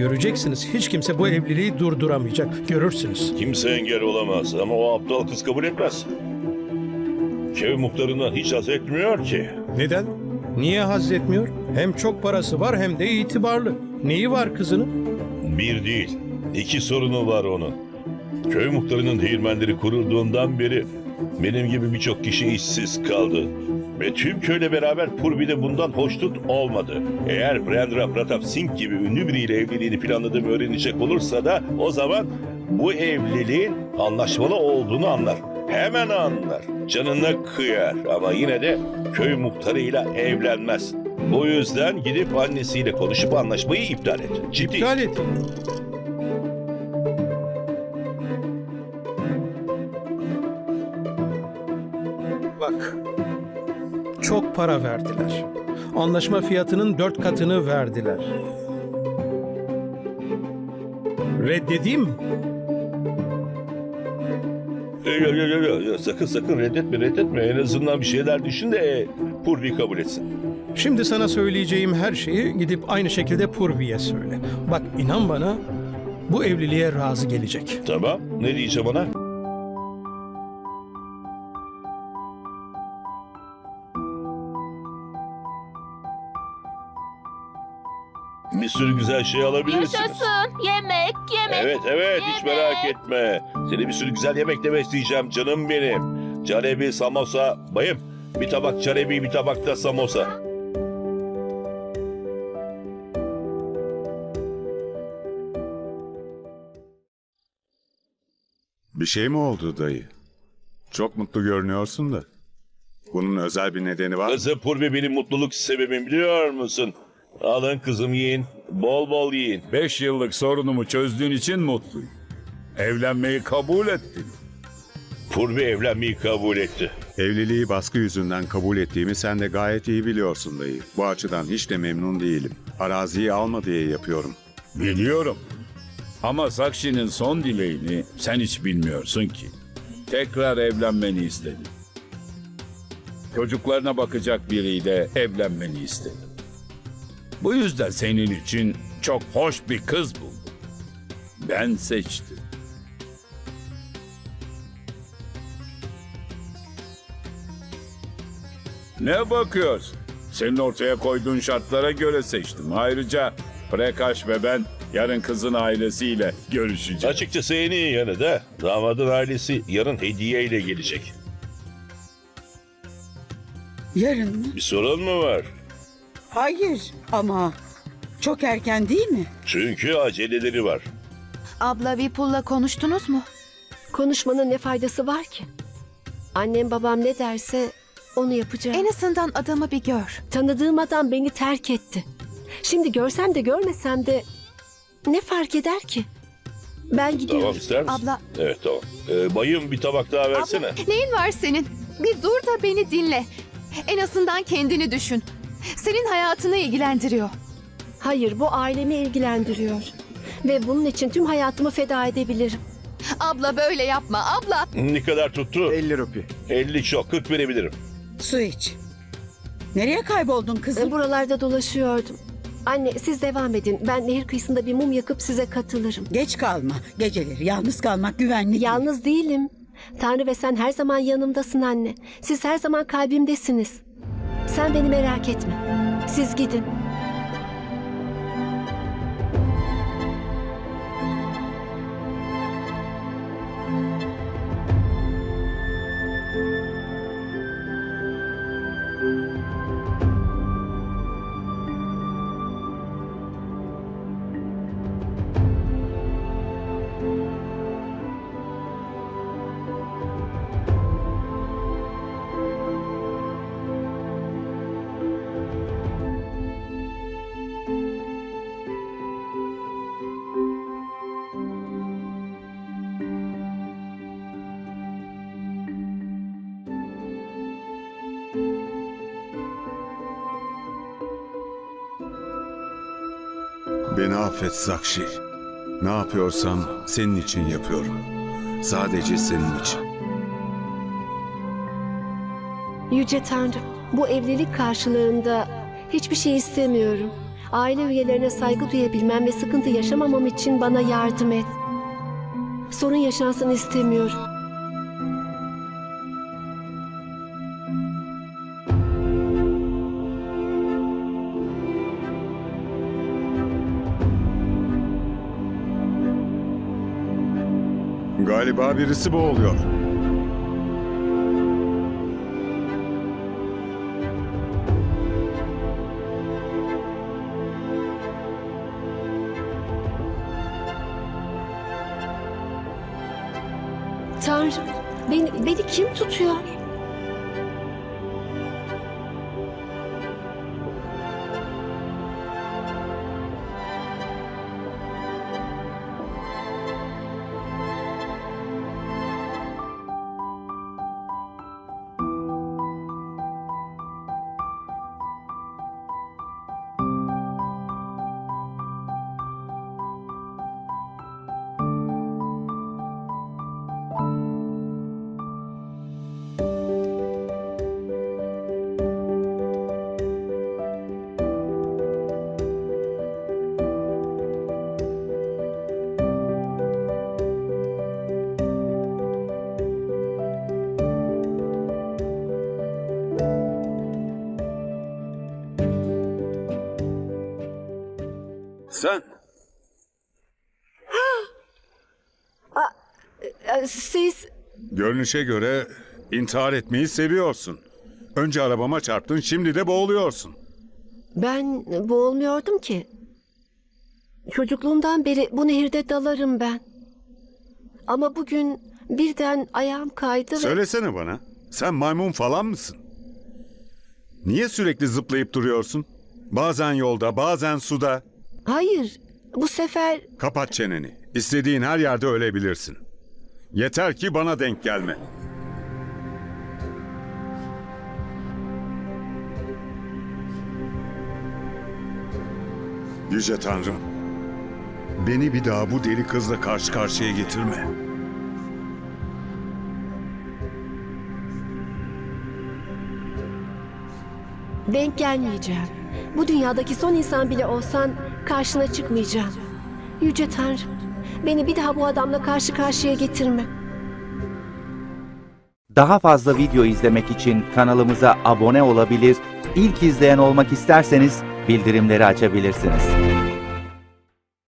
Göreceksiniz hiç kimse bu evliliği durduramayacak. Görürsünüz. Kimse engel olamaz ama o aptal kız kabul etmez. Köy muhtarından hiç haz etmiyor ki. Neden? Niye haz etmiyor? Hem çok parası var hem de itibarlı. Neyi var kızının? Bir değil, iki sorunu var onun. Köy muhtarının değirmenleri kurulduğundan beri benim gibi birçok kişi işsiz kaldı. Ve tüm köyle beraber Purvi de bundan hoşnut olmadı. Eğer Brandra Pratap Singh gibi ünlü biriyle evliliğini planladığımı öğrenecek olursa da o zaman bu evliliğin anlaşmalı olduğunu anlar. Hemen anlar. Canına kıyar ama yine de köy muhtarıyla evlenmez. Bu yüzden gidip annesiyle konuşup anlaşmayı iptal et. Ciddi. İptal et. Çok para verdiler. Anlaşma fiyatının dört katını verdiler. Reddedeyim mi? Yok yok yok yok yok. sakın sakın reddetme reddetme en azından bir şeyler düşün de Purvi kabul etsin. Şimdi sana söyleyeceğim her şeyi gidip aynı şekilde Purvi'ye söyle. Bak inan bana bu evliliğe razı gelecek. Tamam ne diyeceğim ona? Bir sürü güzel şey alabilirsiniz. Yaşasın. Yemek, yemek. Evet evet hiç yemek. merak etme. Seni bir sürü güzel yemekle besleyeceğim canım benim. Calebi, samosa, bayım. Bir tabak calebi, bir tabak da samosa. Bir şey mi oldu dayı? Çok mutlu görünüyorsun da. Bunun özel bir nedeni var mı? Kızım Purvi benim mutluluk sebebim biliyor musun? Alın kızım yiyin. Bol bol yiyin. Beş yıllık sorunumu çözdüğün için mutluyum. Evlenmeyi kabul ettin. Purvi evlenmeyi kabul etti. Evliliği baskı yüzünden kabul ettiğimi sen de gayet iyi biliyorsun dayı. Bu açıdan hiç de memnun değilim. Araziyi alma diye yapıyorum. Biliyorum. Ama Sakşi'nin son dileğini sen hiç bilmiyorsun ki. Tekrar evlenmeni istedim. Çocuklarına bakacak biriyle evlenmeni istedim. Bu yüzden senin için çok hoş bir kız buldum. Ben seçtim. Ne bakıyorsun? Senin ortaya koyduğun şartlara göre seçtim. Ayrıca Prekaş ve ben yarın kızın ailesiyle görüşeceğiz. Açıkçası en iyi yanı da damadın ailesi yarın hediyeyle gelecek. Yarın mı? Bir sorun mu var? Hayır ama çok erken değil mi? Çünkü aceleleri var. Abla Vipul'la konuştunuz mu? Konuşmanın ne faydası var ki? Annem babam ne derse onu yapacağım. En azından adamı bir gör. Tanıdığım adam beni terk etti. Şimdi görsem de görmesem de ne fark eder ki? Ben gidiyorum. Tamam ister misin? Abla- Evet tamam. Ee, bayım bir tabak daha versene. Abla, neyin var senin? Bir dur da beni dinle. En azından kendini düşün. Senin hayatını ilgilendiriyor. Hayır bu ailemi ilgilendiriyor. Ve bunun için tüm hayatımı feda edebilirim. Abla böyle yapma abla. Ne kadar tuttu? 50 rupi. 50 çok 40 verebilirim. Su iç. Nereye kayboldun kızım? Buralarda dolaşıyordum. Anne siz devam edin. Ben nehir kıyısında bir mum yakıp size katılırım. Geç kalma. Geceleri yalnız kalmak güvenli değil. Yalnız değilim. Tanrı ve sen her zaman yanımdasın anne. Siz her zaman kalbimdesiniz. Sen beni merak etme. Siz gidin. Beni affet Sakşi. Ne yapıyorsam senin için yapıyorum. Sadece senin için. Yüce Tanrım, bu evlilik karşılığında hiçbir şey istemiyorum. Aile üyelerine saygı duyabilmem ve sıkıntı yaşamamam için bana yardım et. Sorun yaşansın istemiyorum. Galiba birisi boğuluyor. Tanrım, beni, beni kim tutuyor? Sen Siz, görünüşe göre intihar etmeyi seviyorsun. Önce arabama çarptın, şimdi de boğuluyorsun. ben boğulmuyordum ki. Çocukluğumdan beri bu nehirde dalarım ben. Ama bugün birden ayağım kaydı ve... Söylesene bana, sen maymun falan mısın? Niye sürekli zıplayıp duruyorsun? Bazen yolda, bazen suda. Hayır, bu sefer Kapat çeneni. İstediğin her yerde ölebilirsin. Yeter ki bana denk gelme. Yüce Tanrım. Beni bir daha bu deli kızla karşı karşıya getirme. denk gelmeyeceğim. Bu dünyadaki son insan bile olsan karşına çıkmayacağım. Yüce Tanrım, beni bir daha bu adamla karşı karşıya getirme. Daha fazla video izlemek için kanalımıza abone olabilir, ilk izleyen olmak isterseniz bildirimleri açabilirsiniz.